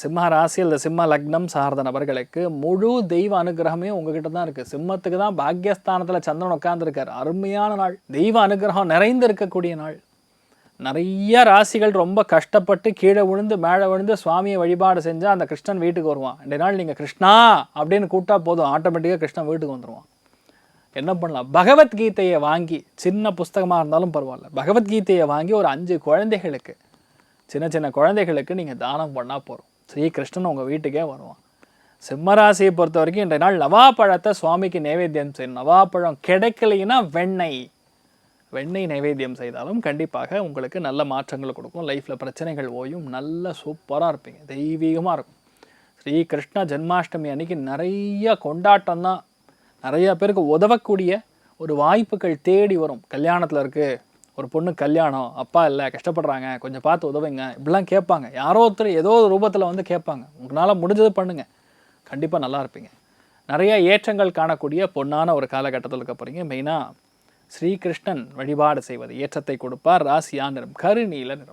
சிம்ம ராசி அல்லது சிம்ம லக்னம் சார்ந்த நபர்களுக்கு முழு தெய்வ அனுகிரகமே உங்ககிட்ட தான் இருக்குது சிம்மத்துக்கு தான் பாக்யஸ்தானத்தில் சந்திரன் உட்காந்துருக்கார் அருமையான நாள். தெய்வ அனுகிரகம் நிறைந்து இருக்கக்கூடிய நாள். நிறைய ராசிகள் ரொம்ப கஷ்டப்பட்டு கீழே விழுந்து மேலே விழுந்து சுவாமியை வழிபாடு செஞ்சால் அந்த கிருஷ்ணன் வீட்டுக்கு வருவான். ரெண்டு நாள் நீங்கள் கிருஷ்ணா? அப்படின்னு கூப்பிட்டா போதும். ஆட்டோமேட்டிக்காக கிருஷ்ணன் வீட்டுக்கு வந்துடுவான் என்ன பண்ணலாம்? பகவத்கீதையை வாங்கி சின்ன புஸ்தகமாக இருந்தாலும் பரவாயில்ல. பகவத்கீதையை வாங்கி ஒரு அஞ்சு குழந்தைகளுக்கு சின்ன சின்ன குழந்தைகளுக்கு நீங்கள் தானம் பண்ணால் போகிறோம் ஸ்ரீகிருஷ்ணன் உங்கள் வீட்டுக்கே வருவான். சிம்மராசியை பொறுத்த வரைக்கும் இன்றைய நாள் நவாப்பழத்தை சுவாமிக்கு நைவேத்தியம் செய்யணும். நவாப்பழம் கிடைக்கலைன்னா வெண்ணெய். வெண்ணெய் நைவேத்தியம் செய்தாலும் கண்டிப்பாக உங்களுக்கு நல்ல மாற்றங்கள் கொடுக்கும். லைஃப்பில் பிரச்சனைகள் ஓயும். நல்ல சூப்பராக இருப்பீங்க. தெய்வீகமாக இருக்கும். ஸ்ரீ கிருஷ்ண ஜென்மாஷ்டமி அன்னைக்கு நிறைய கொண்டாட்டம் தான் நிறைய பேருக்கு உதவக்கூடிய ஒரு வாய்ப்புகள் தேடி வரும். கல்யாணத்தில் இருக்குது ஒரு பொண்ணு கல்யாணம் அப்பா இல்லை கஷ்டப்படுறாங்க கொஞ்சம் பார்த்து உதவுங்க இப்படிலாம் கேட்பாங்க. யாரோ ஒருத்தர் ஏதோ ஒரு ரூபத்தில் வந்து கேட்பாங்க. உங்களால் முடிஞ்சது பண்ணுங்கள் கண்டிப்பாக நல்லா இருப்பீங்க. நிறைய ஏற்றங்கள் காணக்கூடிய பொன்னான ஒரு காலகட்டத்தில் இருக்க போகிறீங்க மெயினாக ஸ்ரீகிருஷ்ணன் வழிபாடு செய்வது. ஏற்றத்தை கொடுப்பார். ராசியா நிறம் கருநீல நிறம்.